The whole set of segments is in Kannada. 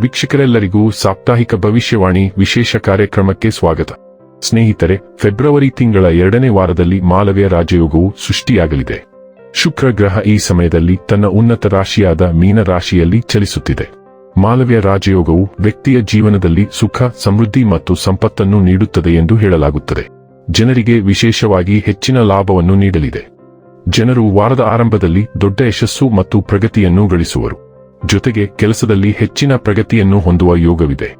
ವೀಕ್ಷಕರೆಲ್ಲರಿಗೂ ಸಾಪ್ತಾಹಿಕ ಭವಿಷ್ಯವಾಣಿ ವಿಶೇಷ ಕಾರ್ಯಕ್ರಮಕ್ಕೆ ಸ್ವಾಗತ. ಸ್ನೇಹಿತರೆ, ಫೆಬ್ರವರಿ ತಿಂಗಳ ಎರಡನೇ ವಾರದಲ್ಲಿ ಮಾಲವ್ಯ ರಾಜಯೋಗವು ಸೃಷ್ಟಿಯಾಗಲಿದೆ. ಶುಕ್ರ ಗ್ರಹ ಈ ಸಮಯದಲ್ಲಿ ತನ್ನ ಉನ್ನತ ರಾಶಿಯಾದ ಮೀನ ರಾಶಿಯಲ್ಲಿ ಚಲಿಸುತ್ತಿದೆ. ಮಾಲವ್ಯ ರಾಜಯೋಗವು ವ್ಯಕ್ತಿಯ ಜೀವನದಲ್ಲಿ ಸುಖ, ಸಮೃದ್ಧಿ ಮತ್ತು ಸಂಪತ್ತನ್ನು ನೀಡುತ್ತದೆ ಎಂದು ಹೇಳಲಾಗುತ್ತದೆ. ಜನರಿಗೆ ವಿಶೇಷವಾಗಿ ಹೆಚ್ಚಿನ ಲಾಭವನ್ನು ನೀಡಲಿದೆ. ಜನರು ವಾರದ ಆರಂಭದಲ್ಲಿ ದೊಡ್ಡ ಯಶಸ್ಸು ಮತ್ತು ಪ್ರಗತಿಯನ್ನು ಗಳಿಸುವರು. ಜೊತೆಗೆ ಕೆಲಸದಲ್ಲಿ ಹೆಚ್ಚಿನ ಪ್ರಗತಿಯನ್ನು ಹೊಂದುವ ಯೋಗವಿದೆ.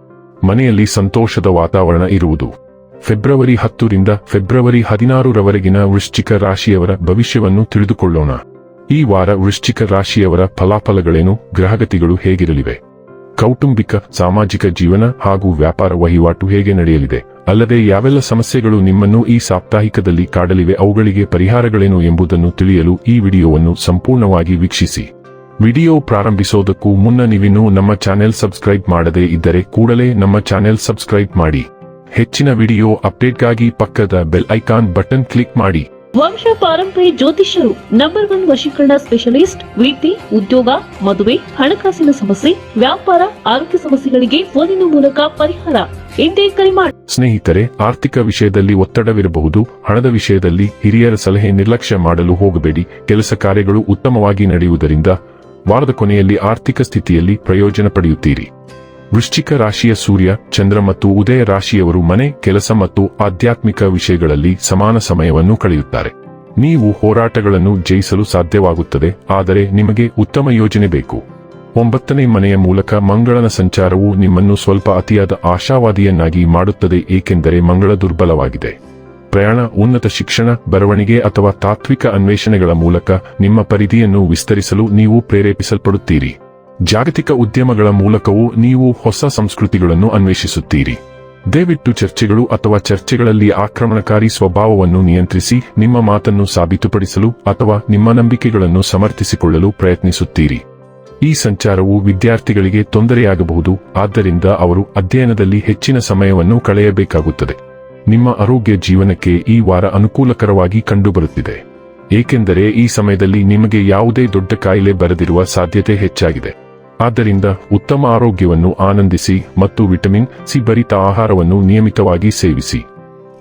ಮನೆಯಲ್ಲಿ ಸಂತೋಷದ ವಾತಾವರಣ ಇರುವುದು. ಫೆಬ್ರವರಿ ಹತ್ತರಿಂದ ಫೆಬ್ರವರಿ ಹದಿನಾರರವರೆಗಿನ ವೃಶ್ಚಿಕ ರಾಶಿಯವರ ಭವಿಷ್ಯವನ್ನು ತಿಳಿದುಕೊಳ್ಳೋಣ. ಈ ವಾರ ವೃಶ್ಚಿಕ ರಾಶಿಯವರ ಫಲಾಫಲಗಳೇನು, ಗ್ರಹಗತಿಗಳು ಹೇಗಿರಲಿವೆ? ಕೌಟುಂಬಿಕ, ಸಾಮಾಜಿಕ ಜೀವನ ಹಾಗೂ ವ್ಯಾಪಾರ ವಹಿವಾಟು ಹೇಗೆ ನಡೆಯಲಿದೆ? ಅಲ್ಲದೆ ಯಾವೆಲ್ಲ ಸಮಸ್ಯೆಗಳು ನಿಮ್ಮನ್ನು ಈ ಸಾಪ್ತಾಹಿಕದಲ್ಲಿ ಕಾಡಲಿವೆ, ಅವುಗಳಿಗೆ ಪರಿಹಾರಗಳೇನು ಎಂಬುದನ್ನು ತಿಳಿಯಲು ಈ ವಿಡಿಯೋವನ್ನು ಸಂಪೂರ್ಣವಾಗಿ ವೀಕ್ಷಿಸಿ. ವಿಡಿಯೋ ಪ್ರಾರಂಭಿಸೋದಕ್ಕೂ ಮುನ್ನ ನೀವಿನ್ನೂ ನಮ್ಮ ಚಾನೆಲ್ ಸಬ್ಸ್ಕ್ರೈಬ್ ಮಾಡದೇ ಇದ್ದರೆ ಕೂಡಲೇ ನಮ್ಮ ಚಾನೆಲ್ ಸಬ್ಸ್ಕ್ರೈಬ್ ಮಾಡಿ. ಹೆಚ್ಚಿನ ವಿಡಿಯೋ ಅಪ್ಡೇಟ್ಗಾಗಿ ಪಕ್ಕದ ಬೆಲ್ ಐಕಾನ್ ಬಟನ್ ಕ್ಲಿಕ್ ಮಾಡಿ. ವಂಶ ಪಾರಂಪರ್ಯ ಜ್ಯೋತಿಷ್ಯರು ನಂಬರ್ ಒನ್ ವಶೀಕರಣ ಸ್ಪೆಷಲಿಸ್ಟ್ ವೃತ್ತಿ ಉದ್ಯೋಗ ಮದುವೆ ಹಣಕಾಸಿನ ಸಮಸ್ಯೆ ವ್ಯಾಪಾರ ಆರೋಗ್ಯ ಸಮಸ್ಯೆಗಳಿಗೆ ಫೋನಿನ ಮೂಲಕ ಪರಿಹಾರ. ಎಂದೇ ಕರೆ ಮಾಡಿ ಸ್ನೇಹಿತರೆ ಆರ್ಥಿಕ ವಿಷಯದಲ್ಲಿ ಒತ್ತಡವಿರಬಹುದು ಹಣದ ವಿಷಯದಲ್ಲಿ ಹಿರಿಯರ ಸಲಹೆ ನಿರ್ಲಕ್ಷ್ಯ ಮಾಡಲು ಹೋಗಬೇಡಿ ಕೆಲಸ ಕಾರ್ಯಗಳು ಉತ್ತಮವಾಗಿ ನಡೆಯುವುದರಿಂದ ವಾರದ ಕೊನೆಯಲ್ಲಿ ಆರ್ಥಿಕ ಸ್ಥಿತಿಯಲ್ಲಿ ಪ್ರಯೋಜನ ಪಡೆಯುತ್ತೀರಿ. ವೃಶ್ಚಿಕ ರಾಶಿಯ ಸೂರ್ಯ, ಚಂದ್ರ ಮತ್ತು ಉದಯ ರಾಶಿಯವರು ಮನೆ, ಕೆಲಸ ಮತ್ತು ಆಧ್ಯಾತ್ಮಿಕ ವಿಷಯಗಳಲ್ಲಿ ಸಮಾನ ಸಮಯವನ್ನು ಕಳೆಯುತ್ತಾರೆ. ನೀವು ಹೋರಾಟಗಳನ್ನು ಜಯಿಸಲು ಸಾಧ್ಯವಾಗುತ್ತದೆ, ಆದರೆ ನಿಮಗೆ ಉತ್ತಮ ಯೋಜನೆ ಬೇಕು. ಒಂಬತ್ತನೇ ಮನೆಯ ಮೂಲಕ ಮಂಗಳನ ಸಂಚಾರವು ನಿಮ್ಮನ್ನು ಸ್ವಲ್ಪ ಅತಿಯಾದ ಆಶಾವಾದಿಯನ್ನಾಗಿ ಮಾಡುತ್ತದೆ, ಏಕೆಂದರೆ ಮಂಗಳ ದುರ್ಬಲವಾಗಿದೆ. ಪ್ರಯಾಣ, ಉನ್ನತ ಶಿಕ್ಷಣ, ಬರವಣಿಗೆ ಅಥವಾ ತಾತ್ವಿಕ ಅನ್ವೇಷಣೆಗಳ ಮೂಲಕ ನಿಮ್ಮ ಪರಿಧಿಯನ್ನು ವಿಸ್ತರಿಸಲು ನೀವು ಪ್ರೇರೇಪಿಸಲ್ಪಡುತ್ತೀರಿ. ಜಾಗತಿಕ ಉದ್ಯಮಗಳ ಮೂಲಕವೂ ನೀವು ಹೊಸ ಸಂಸ್ಕೃತಿಗಳನ್ನು ಅನ್ವೇಷಿಸುತ್ತೀರಿ. ದಯವಿಟ್ಟು ಚರ್ಚೆಗಳು ಅಥವಾ ಚರ್ಚೆಗಳಲ್ಲಿ ಆಕ್ರಮಣಕಾರಿ ಸ್ವಭಾವವನ್ನು ನಿಯಂತ್ರಿಸಿ ನಿಮ್ಮ ಮಾತನ್ನು ಸಾಬೀತುಪಡಿಸಲು ಅಥವಾ ನಿಮ್ಮ ನಂಬಿಕೆಗಳನ್ನು ಸಮರ್ಥಿಸಿಕೊಳ್ಳಲು ಪ್ರಯತ್ನಿಸುತ್ತೀರಿ. ಈ ಸಂಚಾರವು ವಿದ್ಯಾರ್ಥಿಗಳಿಗೆ ತೊಂದರೆಯಾಗಬಹುದು, ಆದ್ದರಿಂದ ಅವರು ಅಧ್ಯಯನದಲ್ಲಿ ಹೆಚ್ಚಿನ ಸಮಯವನ್ನು ಕಳೆಯಬೇಕಾಗುತ್ತದೆ. ನಿಮ್ಮ ಆರೋಗ್ಯ ಜೀವನಕ್ಕೆ ಈ ವಾರ ಅನುಕೂಲಕರವಾಗಿ ಕಂಡುಬರುತ್ತಿದೆ. ಏಕೆಂದರೆ ಈ ಸಮಯದಲ್ಲಿ ನಿಮಗೆ ಯಾವುದೇ ದೊಡ್ಡ ಕಾಯಿಲೆ ಬರದಿರುವ ಸಾಧ್ಯತೆ ಹೆಚ್ಚಾಗಿದೆ. ಆದ್ದರಿಂದ ಉತ್ತಮ ಆರೋಗ್ಯವನ್ನು ಆನಂದಿಸಿ ಮತ್ತು ವಿಟಮಿನ್ ಸಿ ಭರಿತ ಆಹಾರವನ್ನು ನಿಯಮಿತವಾಗಿ ಸೇವಿಸಿ.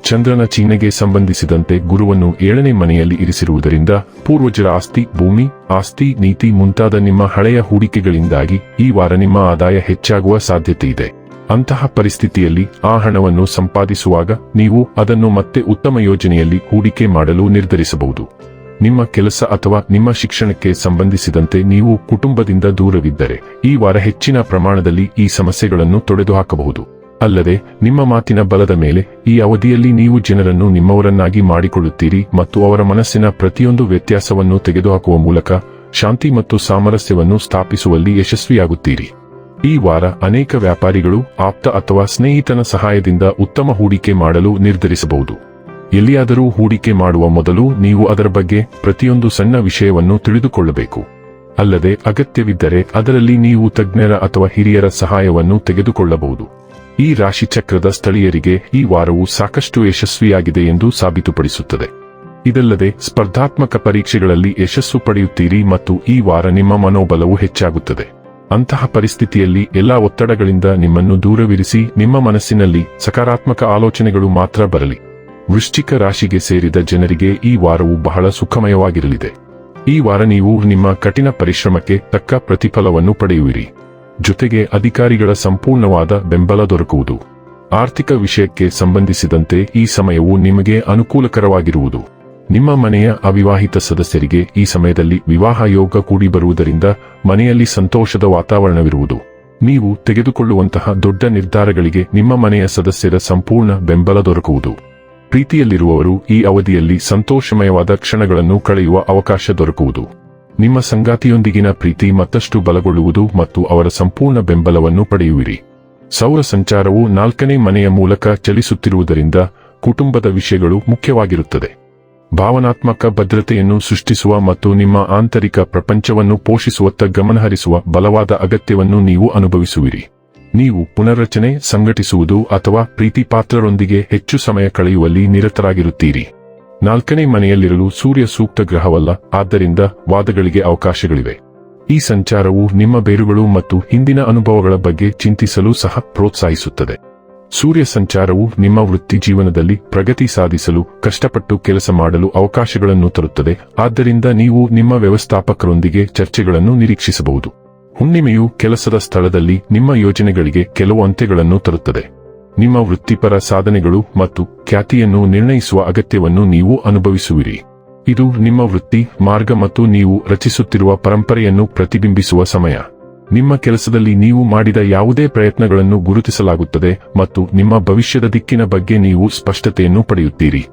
ಚಂದ್ರನ ಚೀನೆಗೆ ಸಂಬಂಧಿಸಿದಂತೆ ಗುರುವನ್ನು ಏಳನೇ ಮನೆಯಲ್ಲಿ ಇರಿಸಿರುವುದರಿಂದ ಪೂರ್ವಜರ ಆಸ್ತಿ, ಭೂಮಿ, ಆಸ್ತಿ, ನೀತಿ ಮುಂತಾದ ನಿಮ್ಮ ಹಳೆಯ ಹೂಡಿಕೆಗಳಿಂದಾಗಿ ಈ ವಾರ ನಿಮ್ಮ ಆದಾಯ ಹೆಚ್ಚಾಗುವ ಸಾಧ್ಯತೆ ಇದೆ. ಅಂತಹ ಪರಿಸ್ಥಿತಿಯಲ್ಲಿ ಆ ಹಣವನ್ನು ಸಂಪಾದಿಸುವಾಗ ನೀವು ಅದನ್ನು ಮತ್ತೆ ಉತ್ತಮ ಯೋಜನೆಯಲ್ಲಿ ಹೂಡಿಕೆ ಮಾಡಲು ನಿರ್ಧರಿಸಬಹುದು. ನಿಮ್ಮ ಕೆಲಸ ಅಥವಾ ನಿಮ್ಮ ಶಿಕ್ಷಣಕ್ಕೆ ಸಂಬಂಧಿಸಿದಂತೆ ನೀವು ಕುಟುಂಬದಿಂದ ದೂರವಿದ್ದರೆ ಈ ವಾರ ಹೆಚ್ಚಿನ ಪ್ರಮಾಣದಲ್ಲಿ ಈ ಸಮಸ್ಯೆಗಳನ್ನು ತೊಡೆದುಹಾಕಬಹುದು. ಅಲ್ಲದೆ, ನಿಮ್ಮ ಮಾತಿನ ಬಲದ ಮೇಲೆ ಈ ಅವಧಿಯಲ್ಲಿ ನೀವು ಜನರನ್ನು ನಿಮ್ಮವರನ್ನಾಗಿ ಮಾಡಿಕೊಳ್ಳುತ್ತೀರಿ ಮತ್ತು ಅವರ ಮನಸ್ಸಿನ ಪ್ರತಿಯೊಂದು ವ್ಯತ್ಯಾಸವನ್ನು ತೆಗೆದುಹಾಕುವ ಮೂಲಕ ಶಾಂತಿ ಮತ್ತು ಸಾಮರಸ್ಯವನ್ನು ಸ್ಥಾಪಿಸುವಲ್ಲಿ ಯಶಸ್ವಿಯಾಗುತ್ತೀರಿ. ಈ ವಾರ ಅನೇಕ ವ್ಯಾಪಾರಿಗಳು ಆಪ್ತ ಅಥವಾ ಸ್ನೇಹಿತನ ಸಹಾಯದಿಂದ ಉತ್ತಮ ಹೂಡಿಕೆ ಮಾಡಲು ನಿರ್ಧರಿಸಬಹುದು. ಎಲ್ಲಿಯಾದರೂ ಹೂಡಿಕೆ ಮಾಡುವ ಮೊದಲು ನೀವು ಅದರ ಬಗ್ಗೆ ಪ್ರತಿಯೊಂದು ಸಣ್ಣ ವಿಷಯವನ್ನು ತಿಳಿದುಕೊಳ್ಳಬೇಕು. ಅಲ್ಲದೆ ಅಗತ್ಯವಿದ್ದರೆ ಅದರಲ್ಲಿ ನೀವು ತಜ್ಞರ ಅಥವಾ ಹಿರಿಯರ ಸಹಾಯವನ್ನು ತೆಗೆದುಕೊಳ್ಳಬಹುದು. ಈ ರಾಶಿಚಕ್ರದ ಸ್ಥಳೀಯರಿಗೆ ಈ ವಾರವು ಸಾಕಷ್ಟು ಯಶಸ್ವಿಯಾಗಿದೆ ಎಂದು ಸಾಬೀತುಪಡಿಸುತ್ತದೆ. ಇದಲ್ಲದೆ ಸ್ಪರ್ಧಾತ್ಮಕ ಪರೀಕ್ಷೆಗಳಲ್ಲಿ ಯಶಸ್ಸು ಪಡೆಯುತ್ತೀರಿ ಮತ್ತು ಈ ವಾರ ನಿಮ್ಮ ಮನೋಬಲವು ಹೆಚ್ಚಾಗುತ್ತದೆ. ಅಂತಹ ಪರಿಸ್ಥಿತಿಯಲ್ಲಿ ಎಲ್ಲಾ ಒತ್ತಡಗಳಿಂದ ನಿಮ್ಮನ್ನು ದೂರವಿರಿಸಿ ನಿಮ್ಮ ಮನಸ್ಸಿನಲ್ಲಿ ಸಕಾರಾತ್ಮಕ ಆಲೋಚನೆಗಳು ಮಾತ್ರ ಬರಲಿ. ವೃಶ್ಚಿಕ ರಾಶಿಗೆ ಸೇರಿದ ಜನರಿಗೆ ಈ ವಾರವು ಬಹಳ ಸುಖಮಯವಾಗಿರಲಿದೆ. ಈ ವಾರ ನೀವು ನಿಮ್ಮ ಕಠಿಣ ಪರಿಶ್ರಮಕ್ಕೆ ತಕ್ಕ ಪ್ರತಿಫಲವನ್ನು ಪಡೆಯುವಿರಿ. ಜೊತೆಗೆ ಅಧಿಕಾರಿಗಳ ಸಂಪೂರ್ಣವಾದ ಬೆಂಬಲ ದೊರಕುವುದು. ಆರ್ಥಿಕ ವಿಷಯಕ್ಕೆ ಸಂಬಂಧಿಸಿದಂತೆ ಈ ಸಮಯವು ನಿಮಗೆ ಅನುಕೂಲಕರವಾಗಿರುವುದು. ನಿಮ್ಮ ಮನೆಯ ಅವಿವಾಹಿತ ಸದಸ್ಯರಿಗೆ ಈ ಸಮಯದಲ್ಲಿ ವಿವಾಹ ಯೋಗ ಕೂಡಿ ಬರುವುದರಿಂದ ಮನೆಯಲ್ಲಿ ಸಂತೋಷದ ವಾತಾವರಣವಿರುವುದು. ನೀವು ತೆಗೆದುಕೊಳ್ಳುವಂತಹ ದೊಡ್ಡ ನಿರ್ಧಾರಗಳಿಗೆ ನಿಮ್ಮ ಮನೆಯ ಸದಸ್ಯರ ಸಂಪೂರ್ಣ ಬೆಂಬಲ ದೊರಕುವುದು. ಪ್ರೀತಿಯಲ್ಲಿರುವವರು ಈ ಅವಧಿಯಲ್ಲಿ ಸಂತೋಷಮಯವಾದ ಕ್ಷಣಗಳನ್ನು ಕಳೆಯುವ ಅವಕಾಶ ದೊರಕುವುದು. ನಿಮ್ಮ ಸಂಗಾತಿಯೊಂದಿಗಿನ ಪ್ರೀತಿ ಮತ್ತಷ್ಟು ಬಲಗೊಳ್ಳುವುದು ಮತ್ತು ಅವರ ಸಂಪೂರ್ಣ ಬೆಂಬಲವನ್ನು ಪಡೆಯುವಿರಿ. ಸೌರ ಸಂಚಾರವು ನಾಲ್ಕನೇ ಮನೆಯ ಮೂಲಕ ಚಲಿಸುತ್ತಿರುವುದರಿಂದ ಕುಟುಂಬದ ವಿಷಯಗಳು ಮುಖ್ಯವಾಗಿರುತ್ತದೆ. ಭಾವನಾತ್ಮಕ ಭದ್ರತೆಯನ್ನು ಸೃಷ್ಟಿಸುವ ಮತ್ತು ನಿಮ್ಮ ಆಂತರಿಕ ಪ್ರಪಂಚವನ್ನು ಪೋಷಿಸುವತ್ತ ಗಮನಹರಿಸುವ ಬಲವಾದ ಅಗತ್ಯವನ್ನು ನೀವು ಅನುಭವಿಸುವಿರಿ. ನೀವು ಪುನರ್ರಚನೆ, ಸಂಘಟಿಸುವುದು ಅಥವಾ ಪ್ರೀತಿಪಾತ್ರರೊಂದಿಗೆ ಹೆಚ್ಚು ಸಮಯ ಕಳೆಯುವಲ್ಲಿ ನಿರತರಾಗಿರುತ್ತೀರಿ. ನಾಲ್ಕನೇ ಮನೆಯಲ್ಲಿರಲು ಸೂರ್ಯ ಸೂಕ್ತ ಗ್ರಹವಲ್ಲ, ಆದ್ದರಿಂದ ವಾದಗಳಿಗೆ ಅವಕಾಶಗಳಿವೆ. ಈ ಸಂಚಾರವು ನಿಮ್ಮ ಬೇರುಗಳು ಮತ್ತು ಹಿಂದಿನ ಅನುಭವಗಳ ಬಗ್ಗೆ ಚಿಂತಿಸಲು ಸಹ ಪ್ರೋತ್ಸಾಹಿಸುತ್ತದೆ. ಸೂರ್ಯ ಸಂಚಾರವು ನಿಮ್ಮ ವೃತ್ತಿ ಜೀವನದಲ್ಲಿ ಪ್ರಗತಿ ಸಾಧಿಸಲು, ಕಷ್ಟಪಟ್ಟು ಕೆಲಸ ಮಾಡಲು ಅವಕಾಶಗಳನ್ನು ತರುತ್ತದೆ. ಆದ್ದರಿಂದ ನೀವು ನಿಮ್ಮ ವ್ಯವಸ್ಥಾಪಕರೊಂದಿಗೆ ಚರ್ಚೆಗಳನ್ನು ನಿರೀಕ್ಷಿಸಬಹುದು. ಹುಣ್ಣಿಮೆಯು ಕೆಲಸದ ಸ್ಥಳದಲ್ಲಿ ನಿಮ್ಮ ಯೋಜನೆಗಳಿಗೆ ಕೆಲವು ಅಂತ್ಯಗಳನ್ನು ತರುತ್ತದೆ. ನಿಮ್ಮ ವೃತ್ತಿಪರ ಸಾಧನೆಗಳು ಮತ್ತು ಖ್ಯಾತಿಯನ್ನು ನಿರ್ಣಯಿಸುವ ಅಗತ್ಯವನ್ನು ನೀವು ಅನುಭವಿಸುವಿರಿ. ಇದು ನಿಮ್ಮ ವೃತ್ತಿ, ಮಾರ್ಗ ಮತ್ತು ನೀವು ರಚಿಸುತ್ತಿರುವ ಪರಂಪರೆಯನ್ನು ಪ್ರತಿಬಿಂಬಿಸುವ ಸಮಯ. ನಿಮ್ಮ ಕೆಲಸದಲ್ಲಿ ನೀವು ಮಾಡಿದ ಯಾವುದೇ ಪ್ರಯತ್ನಗಳನ್ನು ಗುರುತಿಸಲಾಗುತ್ತದೆ ಮತ್ತು ನಿಮ್ಮ ಭವಿಷ್ಯದ ದಿಕ್ಕಿನ ಬಗ್ಗೆ ನೀವು ಸ್ಪಷ್ಟತೆಯನ್ನು ಪಡೆಯುತ್ತೀರಿ.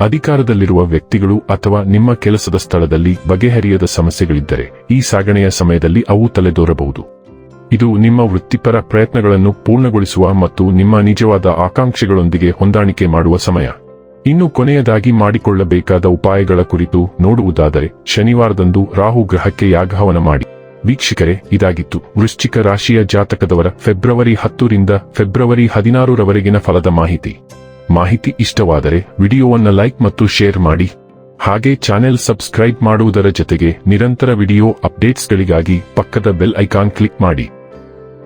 ಅಧಿಕಾರದಲ್ಲಿರುವ ವ್ಯಕ್ತಿಗಳು ಅಥವಾ ನಿಮ್ಮ ಕೆಲಸದ ಸ್ಥಳದಲ್ಲಿ ಬಗೆಹರಿಯದ ಸಮಸ್ಯೆಗಳಿದ್ದರೆ ಈ ಸಾಗಣೆಯ ಸಮಯದಲ್ಲಿ ಅವು ತಲೆದೋರಬಹುದು. ಇದು ನಿಮ್ಮ ವೃತ್ತಿಪರ ಪ್ರಯತ್ನಗಳನ್ನು ಪೂರ್ಣಗೊಳಿಸುವ ಮತ್ತು ನಿಮ್ಮ ನಿಜವಾದ ಆಕಾಂಕ್ಷೆಗಳೊಂದಿಗೆ ಹೊಂದಾಣಿಕೆ ಮಾಡುವ ಸಮಯ. ಇನ್ನು ಕೊನೆಯದಾಗಿ ಮಾಡಿಕೊಳ್ಳಬೇಕಾದ ಉಪಾಯಗಳ ಕುರಿತು ನೋಡುವುದಾದರೆ ಶನಿವಾರದಂದು ರಾಹು ಗ್ರಹಕ್ಕೆ ಯಾಗಹವನ ಮಾಡಿ. ವೀಕ್ಷಕರೇ, ಇದಾಗಿತ್ತು. ವೃಶ್ಚಿಕ ರಾಶಿಯ ಜಾತಕದವರ ಫೆಬ್ರವರಿ ಹತ್ತರಿಂದ ಫೆಬ್ರವರಿ ಹದಿನಾರರವರೆಗಿನ ಫಲದ ಮಾಹಿತಿ. ಮಾಹಿತಿ ಇಷ್ಟವಾದರೆ ವಿಡಿಯೋವನ್ನ ಲೈಕ್ ಮತ್ತು ಶೇರ್ ಮಾಡಿ. ಹಾಗೆ ಚಾನೆಲ್ ಸಬ್ಸ್ಕ್ರೈಬ್ ಮಾಡುವುದರ ಜೊತೆಗೆ ನಿರಂತರ ವಿಡಿಯೋ ಅಪ್ಡೇಟ್ಸ್ಗಳಿಗಾಗಿ ಪಕ್ಕದ ಬೆಲ್ ಐಕಾನ್ ಕ್ಲಿಕ್ ಮಾಡಿ.